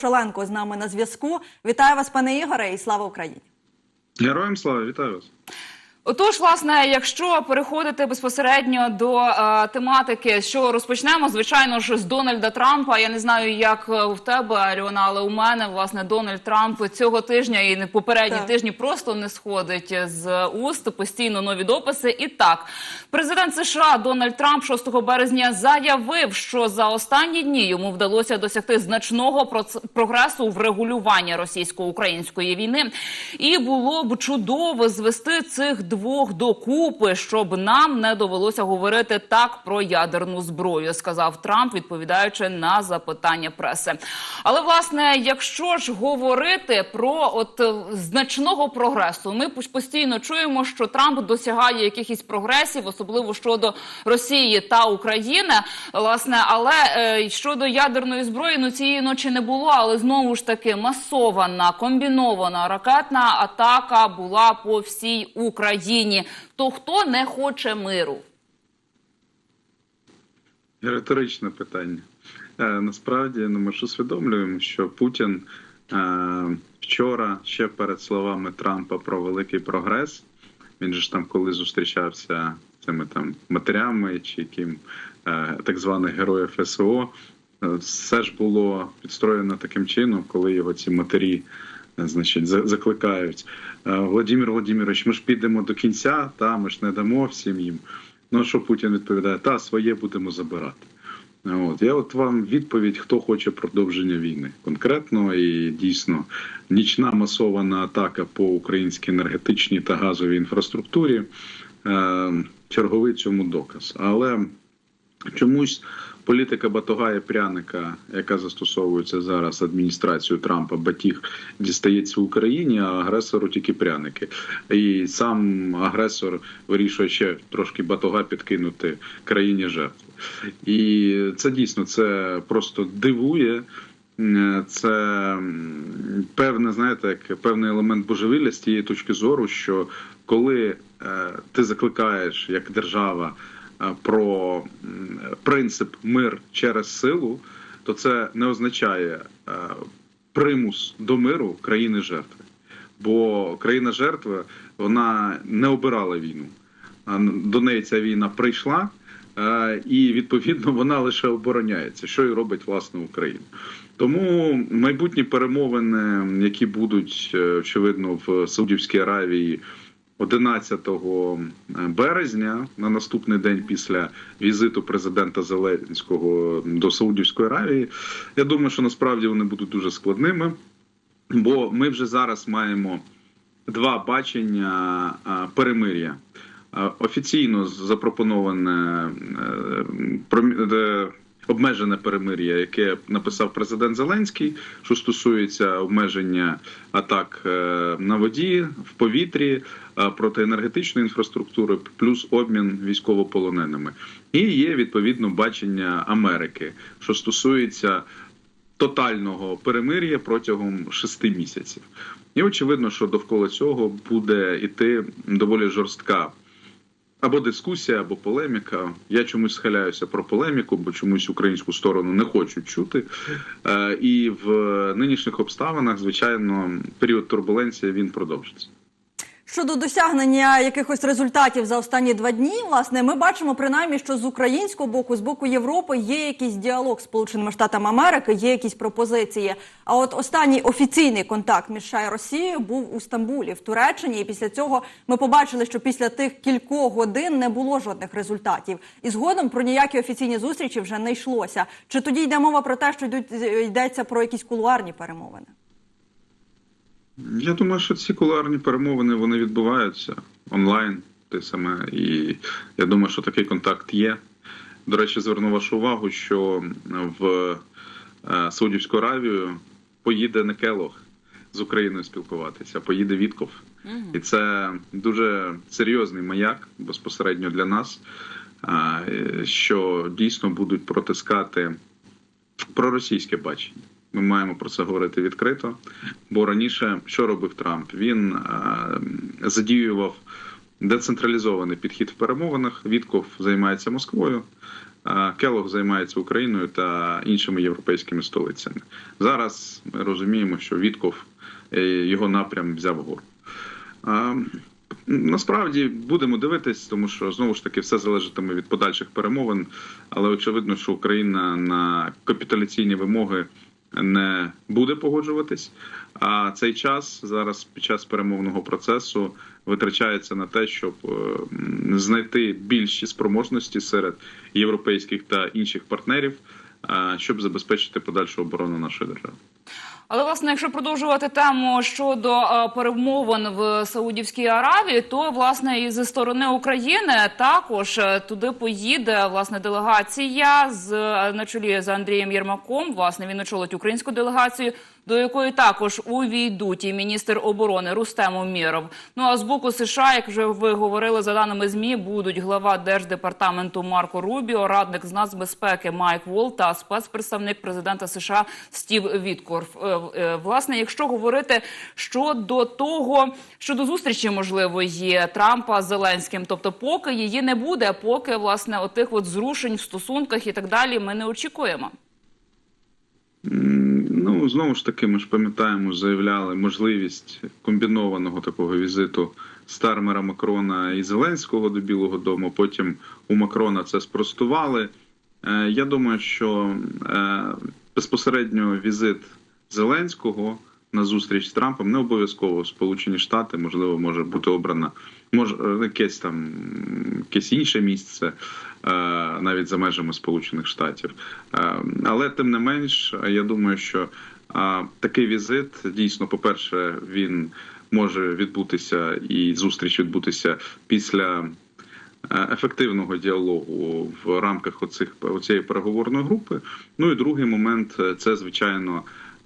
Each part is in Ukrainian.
Шаленко з нами на зв'язку. Вітаю вас, пане Ігоре, і слава Україні. Героям слава, вітаю вас. Отож, власне, якщо переходити безпосередньо до е, тематики, що розпочнемо, звичайно ж, з Дональда Трампа. Я не знаю, як е, в тебе, Аріона, але у мене власне Дональд Трамп цього тижня і не попередні Так. тижні просто не сходить з уст. Постійно нові дописи. І так, президент США Дональд Трамп 6 березня заявив, що за останні дні йому вдалося досягти значного прогресу в регулюванні російсько-української війни, і було б чудово звести цих двох докупи, щоб нам не довелося говорити так про ядерну зброю, сказав Трамп, відповідаючи на запитання преси. Але власне, якщо ж говорити про от е, значного прогресу, ми постійно чуємо, що Трамп досягає якихось прогресів, особливо щодо Росії та України. Власне, але е, щодо ядерної зброї, ну цієї ночі не було, але знову ж таки масована комбінована ракетна атака була по всій Україні. То хто не хоче миру? Риторичне питання. Е, насправді ну, ми ж усвідомлюємо, що Путін е, вчора, ще перед словами Трампа про великий прогрес, він же ж там, коли зустрічався цими там матерями чи яким е, так званих героїв СВО, е, все ж було підстроєно таким чином, коли його ці матері. Е, Значить, закликають Е, Володимир Володимирович, ми ж підемо до кінця, та ми ж не дамо всім їм. Ну що Путін відповідає, та своє будемо забирати. От я от вам відповідь, хто хоче продовження війни конкретно і дійсно нічна масована атака по українській енергетичній та газовій інфраструктурі. Е, черговий цьому доказ. Але чомусь політика батога і пряника, яка застосовується зараз адміністрацією Трампа, батіг дістається Україні, а агресору тільки пряники. І сам агресор вирішує ще трошки батога підкинути країні жертви. І це дійсно це просто дивує. Це певне, знаєте, як певний елемент божевілля з тієї точки зору, що коли е, ти закликаєш як держава про принцип мир через силу, то це не означає е, примус до миру країни жертви. Бо країна жертва вона не обирала війну. До неї ця війна прийшла, е, і відповідно вона лише обороняється, що і робить власне Україна. Тому майбутні перемовини, які будуть е, очевидно в Саудівській Аравії 11 березня, на наступний день після візиту президента Зеленського до Саудівської Аравії, я думаю, що насправді вони будуть дуже складними, бо ми вже зараз маємо два бачення перемир'я. Офіційно запропоноване е, промі- е, обмежене перемир'я, яке написав президент Зеленський, що стосується обмеження атак е, на воді, в повітрі, е, проти енергетичної інфраструктури, плюс обмін військовополоненими. І є відповідно бачення Америки, що стосується тотального перемир'я протягом шести місяців. І очевидно, що довкола цього буде йти доволі жорстка або дискусія, або полеміка. Я чомусь схиляюся про полеміку, бо чомусь українську сторону не хочуть чути. Е, І в нинішніх обставинах, звичайно, період турбуленції він продовжиться. Щодо досягнення якихось результатів за останні два дні, власне, ми бачимо принаймні, що з українського боку, з боку Європи, є якийсь діалог з Сполученими Штатами Америки, є якісь пропозиції. А от останній офіційний контакт між США і Росією був у Стамбулі, в Туреччині. І після цього ми побачили, що після тих кількох годин не було жодних результатів. І згодом про ніякі офіційні зустрічі вже не йшлося. Чи тоді йде мова про те, що йдуть йдеться про якісь кулуарні перемовини? Я думаю, що ці кулуарні перемовини вони відбуваються онлайн, те саме, і я думаю, що такий контакт є. До речі, зверну вашу увагу, що в е, Саудівську Аравію поїде не Келох з Україною спілкуватися, поїде Вітков. І це дуже серйозний маяк безпосередньо для нас, е, що дійсно будуть протискати проросійське бачення. Ми маємо про це говорити відкрито. Бо раніше що робив Трамп? Він е, задіював децентралізований підхід в перемовинах. Вітков займається Москвою. е, Келог займається Україною та іншими європейськими столицями. Зараз ми розуміємо, що Вітков е, його напрям взяв гору. Насправді будемо дивитись, тому що знову ж таки все залежатиме від подальших перемовин. Але очевидно, що Україна на капітуляційні вимоги не буде погоджуватись. А цей час зараз під час перемовного процесу витрачається на те, щоб е, знайти більші спроможності серед європейських та інших партнерів, е, щоб забезпечити подальшу оборону нашої держави. Але власне, якщо продовжувати тему щодо е, перемовин в Саудівській Аравії, то власне і зі сторони України також е, туди поїде власне делегація з е, на чолі з Андрієм Єрмаком. Власне він очолить українську делегацію, до якої також увійдуть і міністр оборони Рустем Умєров. Ну а з боку США, як вже ви говорили за даними змі, будуть глава держдепартаменту Марко Рубіо, радник з нацбезпеки Майк Вол та спецпредставник президента США Стів Віткорф. Е, е, Власне, якщо говорити щодо того, щодо зустрічі можливої Трампа з Зеленським, тобто, поки її не буде, поки власне отих от зрушень в стосунках і так далі, ми не очікуємо. Ну, знову ж таки, ми ж пам'ятаємо, заявляли можливість комбінованого такого візиту Стармера Макрона і Зеленського до Білого Дому. Потім у Макрона це спростували. Е, Я думаю, що е, безпосередньо візит Зеленського на зустріч з Трампом не обов'язково Сполучені Штати, можливо, може бути обрана може е, якесь там якесь інше місце, навіть за межами Сполучених Штатів. Е, Але тим не менш, я думаю, що е, такий візит дійсно, по-перше, він може відбутися і зустріч відбутися після. е, Ефективного діалогу в рамках оцих оцієї переговорної групи. Ну і другий момент е, це звичайно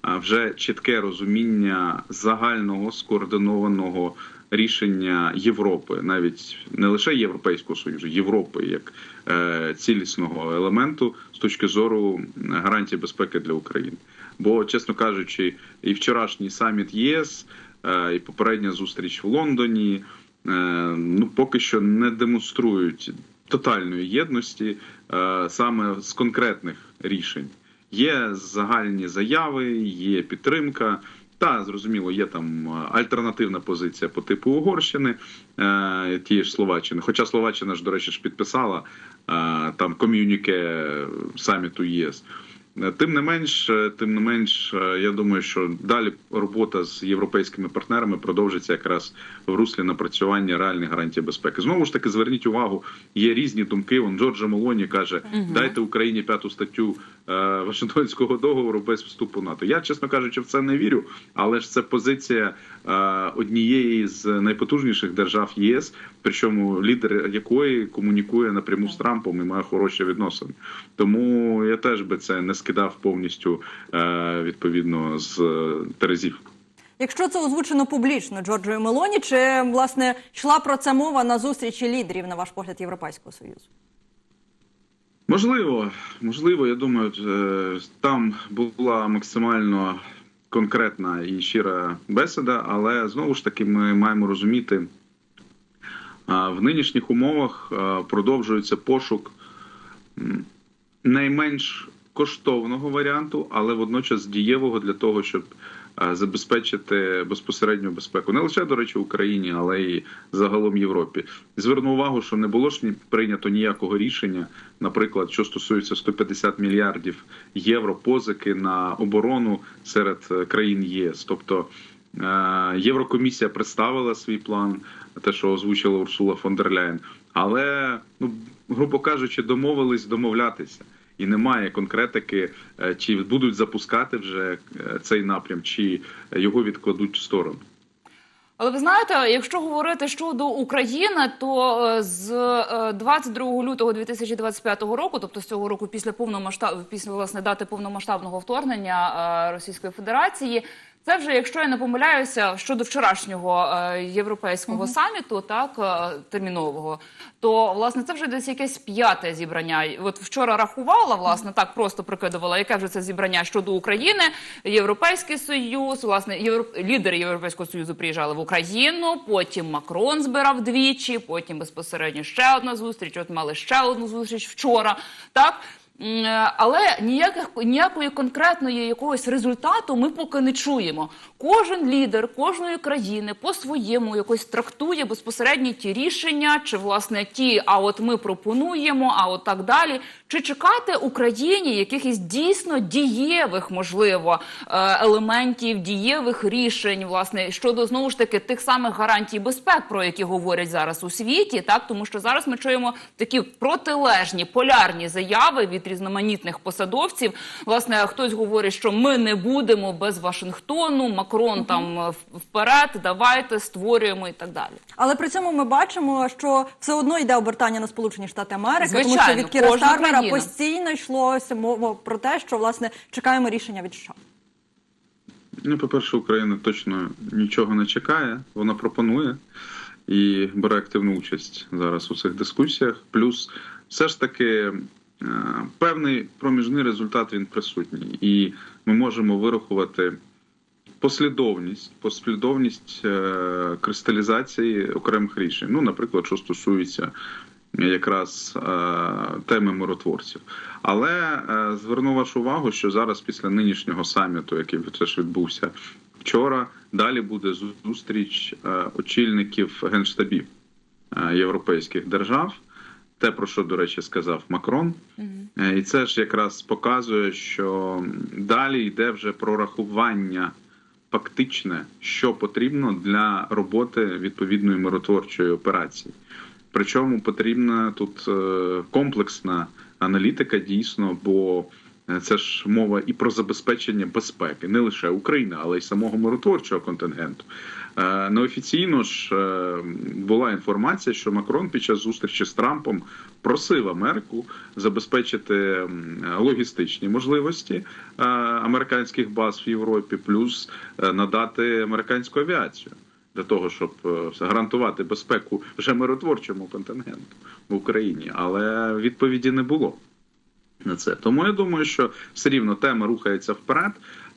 е, вже чітке розуміння загального скоординованого рішення Європи, навіть не лише Європейського союзу, Європи як е, цілісного елементу з точки зору гарантії безпеки для України. Бо, чесно кажучи, і вчорашній саміт ЄС, е, і попередня зустріч в Лондоні. е, Ну, поки що не демонструють тотальної єдності е, саме з конкретних рішень. Є загальні заяви, є підтримка. Та зрозуміло, є там е, альтернативна позиція по типу Угорщини, е, тієї ж Словаччини. Хоча Словаччина ж, до речі, ж підписала е, там ком'юніке саміту ЄС. Тим не менш, е, тим не менш, е, я думаю, що далі робота з європейськими партнерами продовжиться якраз в руслі напрацювання реальних гарантій безпеки. Знову ж таки, зверніть увагу, є різні думки. Он Джорджа Молоні каже: дайте Україні п'яту статтю е, Вашингтонського договору без вступу в НАТО. Я, чесно кажучи, в це не вірю, але ж це позиція однієї з найпотужніших держав ЄС, причому лідер якої комунікує напряму з Трампом і має хороші відносини. Тому я теж би це не скидав повністю е, відповідно з е, терезів. Якщо це озвучено публічно Джорджою Мелоні, чи власне йшла про це мова на зустрічі лідерів, на ваш погляд, Європейського союзу? Можливо, можливо, я думаю, е, там була максимально конкретна і щира бесіда, але знову ж таки ми маємо розуміти, в нинішніх умовах продовжується пошук найменш коштовного варіанту, але водночас дієвого для того, щоб забезпечити безпосередню безпеку не лише до речі Україні, але й загалом Європі. Зверну увагу, що не було ж ні прийнято ніякого рішення, наприклад, що стосується 150 мільярдів євро позики на оборону серед е, країн ЄС. Тобто е, Єврокомісія представила свій план, те, що озвучила Урсула фон дер Ляєн, але ну грубо кажучи, домовились домовлятися. І немає конкретики, е, чи будуть запускати вже е, цей напрям, чи його відкладуть в сторону. Але ви знаєте, якщо говорити щодо України, то е, з е, 22 лютого 2025 року, тобто з цього року, після повномасштаб... після власне дати повномасштабного вторгнення Російської Федерації, Це вже, якщо я не помиляюся, щодо вчорашнього е, європейського саміту, так е, термінового, то власне це вже десь якесь п'яте зібрання. От вчора рахувала, власне, так просто прикидувала, яке вже це зібрання щодо України, Європейський Союз, власне, європ... лідери Європейського Союзу приїжджали в Україну. Потім Макрон збирав двічі, потім безпосередньо ще одна зустріч. От мали ще одну зустріч вчора. Так. Е, Але ніяких ніякої конкретної якогось результату ми поки не чуємо. Кожен лідер кожної країни по-своєму якось трактує безпосередньо ті рішення, чи власне ті, а от ми пропонуємо, а от так далі. Чи чекати Україні якихось дійсно дієвих, можливо, е, елементів, дієвих рішень, власне, щодо знову ж таки тих самих гарантій безпек, про які говорять зараз у світі, так тому що зараз ми чуємо такі протилежні полярні заяви від різноманітних посадовців. Власне, хтось говорить, що ми не будемо без Вашингтону, Макрон там е, вперед, давайте створюємо і так далі. Але при цьому ми бачимо, що все одно йде обертання на Сполучені Штати Америки, тому що від Кіра Стармера країна. постійно йшлося мова про те, що власне чекаємо рішення від США. Ну, по-перше, Україна точно нічого не чекає, вона пропонує і бере активну участь зараз у цих дискусіях. Плюс, все ж таки, е, певний проміжний результат він присутній, і ми можемо вирахувати послідовність, послідовність е, кристалізації окремих рішень. Ну, наприклад, що стосується якраз е, теми миротворців. Але е, зверну вашу увагу, що зараз після нинішнього саміту, який теж відбувся вчора, далі буде зустріч очільників генштабів європейських держав. Те, про що, до речі, сказав Макрон, і це ж якраз показує, що далі йде вже прорахування фактичне, що потрібно для роботи відповідної миротворчої операції. Причому потрібна тут е, комплексна аналітика дійсно, бо це ж мова і про забезпечення безпеки не лише України, але й самого миротворчого контингенту. Е, Неофіційно ж е, була інформація, що Макрон під час зустрічі з Трампом просив Америку забезпечити логістичні можливості е, американських баз в Європі, плюс е, надати американську авіацію для того, щоб е, гарантувати безпеку вже миротворчому контингенту в Україні, але відповіді не було на це. Тому я думаю, що все рівно тема рухається вперед.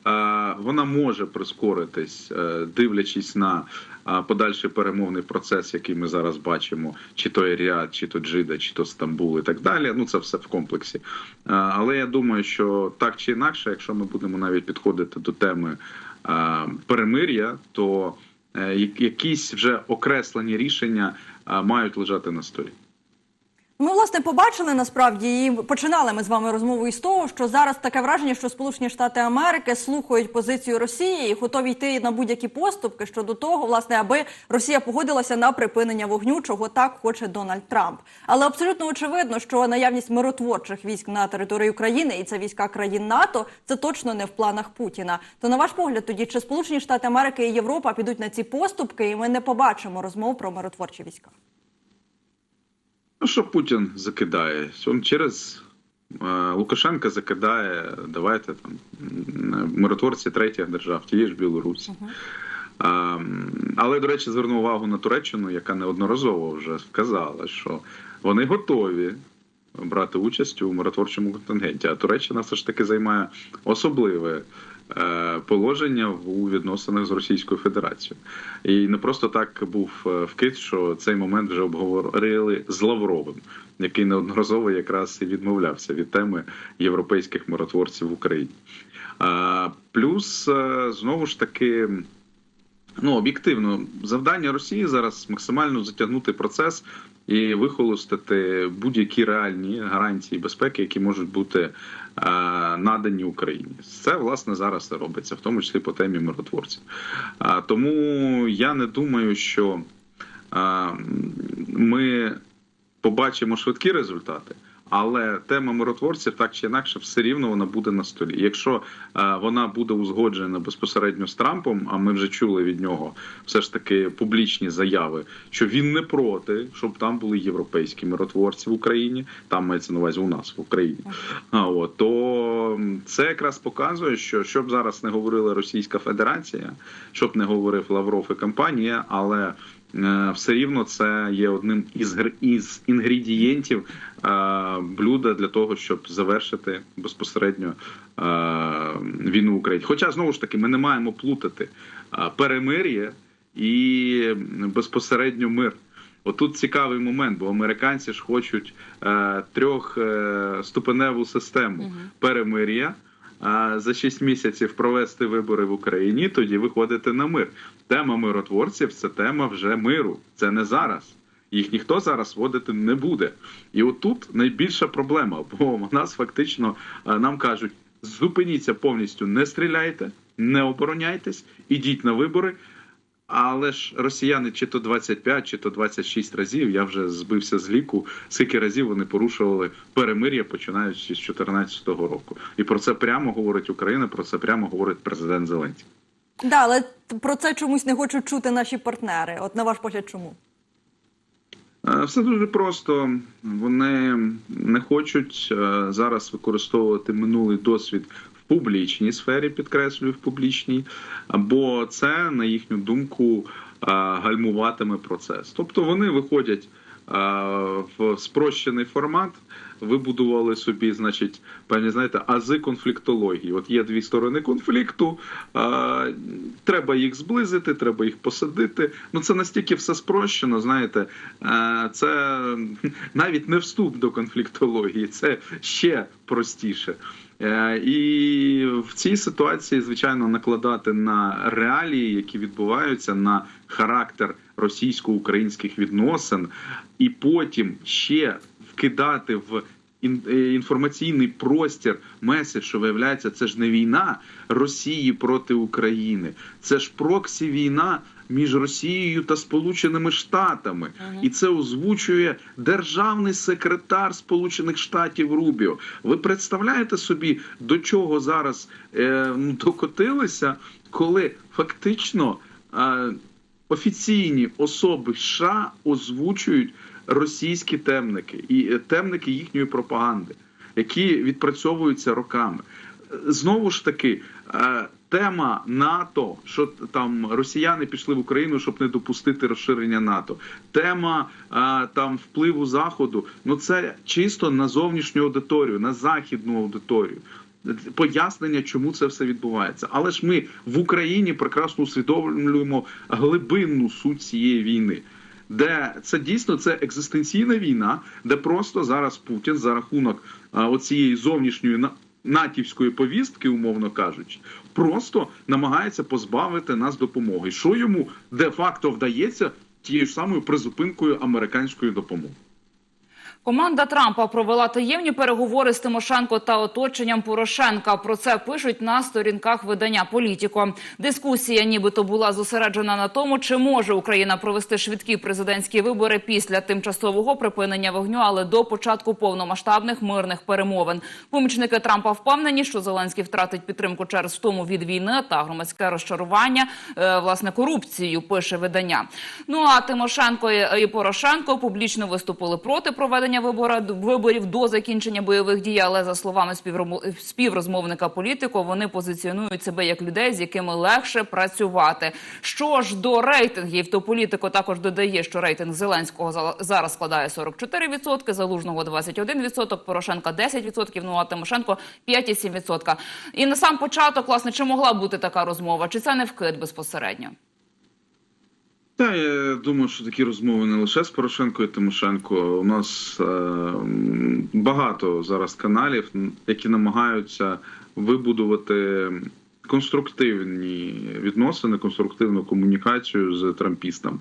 Е, Вона може прискоритись, е, дивлячись на е, подальший перемовний процес, який ми зараз бачимо, чи то Еріад, чи то Джида, чи то Стамбул, і так далі. Ну це все в комплексі. Але я думаю, що так чи інакше, якщо ми будемо навіть підходити до теми перемир'я, то якісь вже окреслені рішення мають лежати на столі. Ми власне побачили насправді і починали ми з вами розмову із того, що зараз таке враження, що Сполучені Штати Америки слухають позицію Росії і готові йти на будь-які поступки щодо того, власне, аби Росія погодилася на припинення вогню, чого так хоче Дональд Трамп. Але абсолютно очевидно, що наявність миротворчих військ на території України і це війська країн НАТО, це точно не в планах Путіна. То на ваш погляд, тоді чи Сполучені Штати Америки і Європа підуть на ці поступки, і ми не побачимо розмов про миротворчі війська. Ну, що Путін закидає? Він через е, Лукашенка закидає, давайте там миротворці третіх держав, тієї ж Білорусі. А, м, але, до речі, зверну увагу на Туреччину, яка неодноразово вже сказала, що вони готові брати участь у миротворчому контингенті. А Туреччина все ж таки займає особливе положення у відносинах з Російською Федерацією. І не просто так був е, вкид, що цей момент вже обговорили з Лавровим, який неодноразово якраз і відмовлявся від теми європейських миротворців в Україні. Плюс е, знову ж таки. Ну, об'єктивно, завдання Росії зараз максимально затягнути процес і вихолостити будь-які реальні гарантії безпеки, які можуть бути е, надані Україні. Це власне зараз робиться, в тому числі по темі миротворців. Тому я не думаю, що ми побачимо швидкі результати. Але тема миротворців так чи інакше все рівно вона буде на столі. Якщо е, вона буде узгоджена безпосередньо з Трампом, а ми вже чули від нього все ж таки публічні заяви, що він не проти, щоб там були європейські миротворці в Україні, там мається на увазі у нас в Україні. А от то це якраз показує, що щоб зараз не говорила Російська Федерація, щоб не говорив Лавров і компанія, але все рівно це є одним із із інгредієнтів е, блюда для того, щоб завершити безпосередньо е, війну в Україні. Хоча знову ж таки ми не маємо плутати е, перемир'я і безпосередньо мир. Отут цікавий момент, бо американці ж хочуть е, трьохступеневу систему перемир'я. А за 6 місяців провести вибори в Україні, тоді виходити на мир. Тема миротворців це тема вже миру. Це не зараз. Їх ніхто зараз вводити не буде. І отут найбільша проблема, бо у нас фактично е, нам кажуть: зупиніться повністю, не стріляйте, не обороняйтесь, ідіть на вибори. Але ж росіяни чи то 25, чи то 26 разів, я вже збився з ліку, скільки разів вони порушували перемир'я, починаючи з 2014 року. І про це прямо говорить Україна, про це прямо говорить президент Зеленський. Да, але про це чомусь не хочуть чути наші партнери. От на ваш погляд, чому? Е, Все дуже просто. Вони не хочуть е, зараз використовувати минулий досвід в публічній сфері, підкреслюю, в публічній, бо це, на їхню думку, е, гальмуватиме процес. Тобто вони виходять в спрощений формат. Вибудували собі, значить, певні знаєте, ази конфліктології. От є дві сторони конфлікту, а, треба їх зблизити, треба їх посадити. Ну це настільки все спрощено. Знаєте, е, це навіть не вступ до конфліктології, це ще простіше. Е, І в цій ситуації, звичайно, накладати на реалії, які відбуваються, на характер російсько-українських відносин, і потім ще вкидати в е, інформаційний простір меседж, що виявляється, це ж не війна Росії проти України, це ж проксі війна між Росією та Сполученими Штатами, і це озвучує державний секретар Сполучених Штатів Рубіо. Ви представляєте собі, до чого зараз е, докотилися, коли фактично. Е, офіційні особи США озвучують російські темники і е, темники їхньої пропаганди, які відпрацьовуються роками. Е, Знову ж таки, е, тема НАТО, що там росіяни пішли в Україну, щоб не допустити розширення НАТО. Тема е, там впливу заходу. Ну це чисто на зовнішню аудиторію, на західну аудиторію пояснення, чому це все відбувається. Але ж ми в Україні прекрасно усвідомлюємо глибинну суть цієї війни. Де це дійсно це екзистенційна війна, де просто зараз Путін за рахунок а, оцієї зовнішньої натівської повістки, умовно кажучи, просто намагається позбавити нас допомоги. Що йому де-факто вдається тією ж самою призупинкою американської допомоги. Команда Трампа провела таємні переговори з Тимошенко та оточенням Порошенка. Про це пишуть на сторінках видання Політіко. Дискусія, нібито була зосереджена на тому, чи може Україна провести швидкі президентські вибори після тимчасового припинення вогню, але до початку повномасштабних мирних перемовин. Помічники Трампа впевнені, що Зеленський втратить підтримку через втому від війни та громадське розчарування е, власне корупцією. Пише видання. Ну а Тимошенко і Порошенко публічно виступили проти проведення вибора виборів до закінчення бойових дій. Але за словами співрозмовника політико, вони позиціонують себе як людей, з якими легше працювати. Що ж до рейтингів, то політико також додає, що рейтинг Зеленського за- зараз складає 44%, Залужного 21%, Порошенка 10%, ну а Тимошенко 5,7%. І на сам початок, власне, чи могла бути така розмова, чи це не вкид безпосередньо? Та я думаю, що такі розмови не лише з Порошенко і Тимошенко. У нас е, багато зараз каналів, які намагаються вибудувати конструктивні відносини, конструктивну комунікацію з трампістами.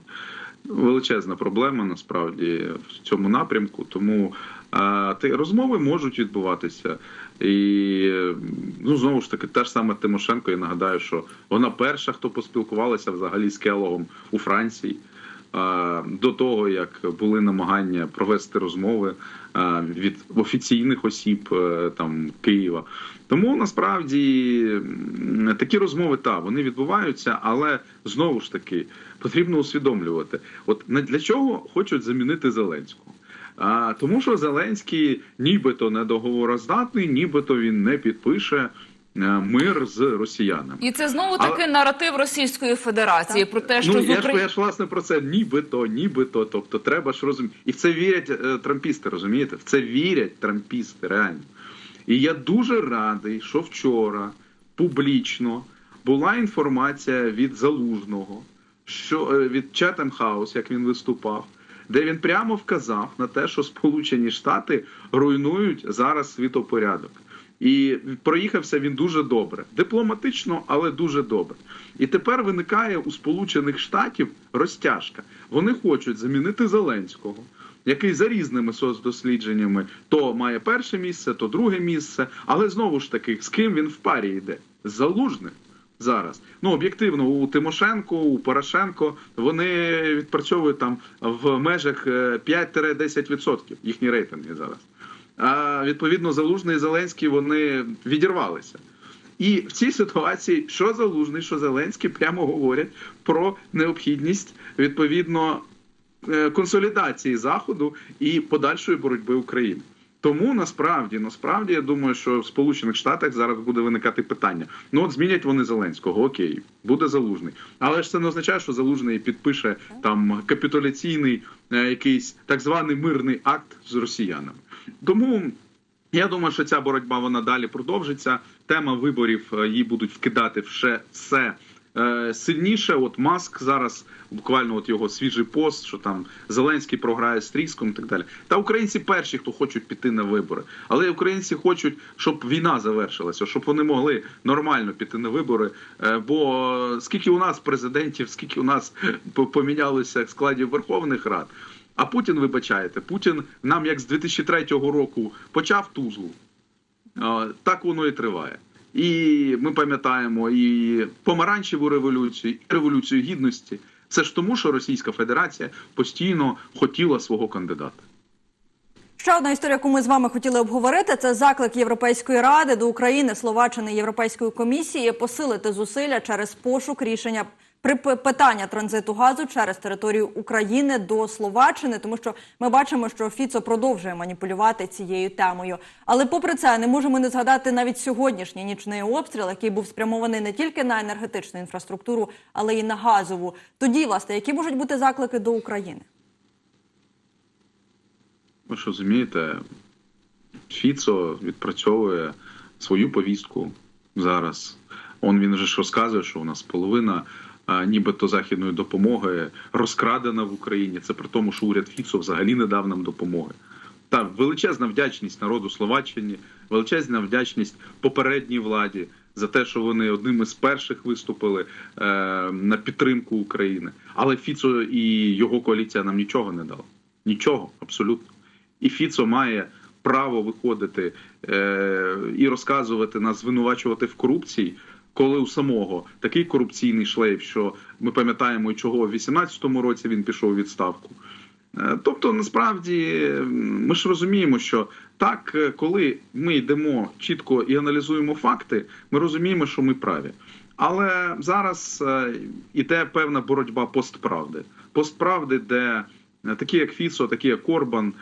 Величезна проблема насправді в цьому напрямку. Тому а, ти розмови можуть відбуватися. І ну знову ж таки, та ж саме Тимошенко. Я нагадаю, що вона перша, хто поспілкувалася взагалі з Келогом у Франції. До того, як були намагання провести розмови від офіційних осіб е, там Києва. Тому насправді такі розмови та вони відбуваються, але знову ж таки потрібно усвідомлювати, от для чого хочуть замінити Зеленського. А, тому що Зеленський нібито недоговороздатний, нібито він не підпише мир з росіянами. І це знову таки наратив Російської Федерації про те, що ну з я ж, я ж власне про це нібито, нібито. Тобто треба ж розуміти. І в це вірять е, трампісти, розумієте? В це вірять трампісти, реально. І я дуже радий, що вчора публічно була інформація від залужного, що е, від Chatham House, як він виступав, де він прямо вказав на те, що Сполучені Штати руйнують зараз світопорядок. І проїхався він дуже добре, дипломатично, але дуже добре. І тепер виникає у Сполучених Штатів розтяжка. Вони хочуть замінити Зеленського, який за різними соцдослідженнями то має перше місце, то друге місце. Але знову ж таки, з ким він в парі йде? З залужним зараз. Ну об'єктивно, у Тимошенко, у Порошенко вони відпрацьовують там в межах е, 5-10% їхні рейтинги зараз. А відповідно, Залужний і Зеленський вони відірвалися. І в цій ситуації, що Залужний, що Зеленський прямо говорять про необхідність відповідно е, консолідації Заходу і подальшої боротьби України. Тому насправді, насправді, я думаю, що в Сполучених Штатах зараз буде виникати питання. Ну от змінять вони Зеленського, окей, буде залужний. Але ж це не означає, що залужний підпише там капітуляційний е, якийсь так званий мирний акт з росіянами. Тому я думаю, що ця боротьба вона далі продовжиться. Тема виборів е, її будуть вкидати ще все е, сильніше. От Маск зараз буквально от його свіжий пост, що там Зеленський програє з Тріском і так далі. Та українці перші, хто хочуть піти на вибори, але українці хочуть, щоб війна завершилася, щоб вони могли нормально піти на вибори. Е, Бо скільки у нас президентів, скільки у нас по- помінялося складів Верховних Рад. А Путін, вибачаєте, Путін нам як з 2003 року почав тузлу, так воно і триває. І ми пам'ятаємо і помаранчеву революцію, і революцію гідності. Це ж тому, що Російська Федерація постійно хотіла свого кандидата. Ще одна історія, яку ми з вами хотіли обговорити, це заклик Європейської ради до України, Словаччини Європейської комісії посилити зусилля через пошук рішення питання транзиту газу через територію України до Словаччини, тому що ми бачимо, що Фіцо продовжує маніпулювати цією темою. Але попри це не можемо не згадати навіть сьогоднішній нічний обстріл, який був спрямований не тільки на енергетичну інфраструктуру, але й на газову. Тоді, власне, які можуть бути заклики до України? Ви ж розумієте, Фіцо відпрацьовує свою повістку зараз. Он він же ж розказує, що у нас половина нібито західної допомоги розкрадена в Україні. Це при тому, що уряд Фіцо взагалі не дав нам допомоги. Та величезна вдячність народу Словаччині, величезна вдячність попередній владі за те, що вони одними з перших виступили е, на підтримку України. Але Фіцо і його коаліція нам нічого не дала. Нічого, абсолютно. І Фіцо має право виходити е, і розказувати нас, звинувачувати в корупції, коли у самого такий корупційний шлейф, що ми пам'ятаємо, і чого в 18-му році він пішов у відставку. Е, Тобто, насправді, ми ж розуміємо, що так, е, коли ми йдемо чітко і аналізуємо факти, ми розуміємо, що ми праві. Але зараз е, іде певна боротьба постправди. Постправди, де такі як Фіцо, такі як Корбан,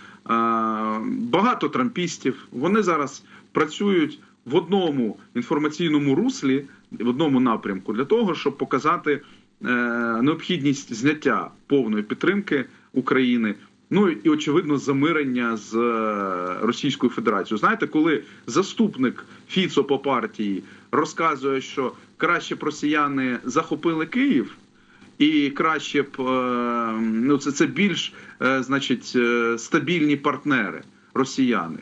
багато трампістів, вони зараз працюють в одному інформаційному руслі, в одному напрямку, для того, щоб показати е, необхідність зняття повної підтримки України. Ну і очевидно замирення з е, Російською Федерацією. Знаєте, коли заступник Фіцо по партії розказує, що краще б росіяни захопили Київ, і краще б е, ну це, це більш значить стабільні партнери росіяни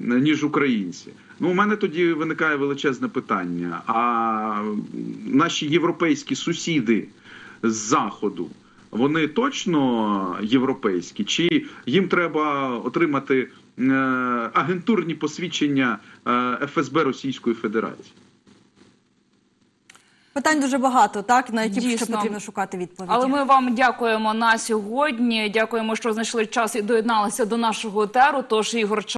ніж українці. Ну, у мене тоді виникає величезне питання: а наші європейські сусіди з заходу. Вони точно європейські, чи їм треба отримати е, агентурні посвідчення е, ФСБ Російської Федерації? Питань дуже багато, так на які ще потрібно шукати відповіді. Але ми вам дякуємо на сьогодні. Дякуємо, що знайшли час і доєдналися до нашого етеру. Тож Ігор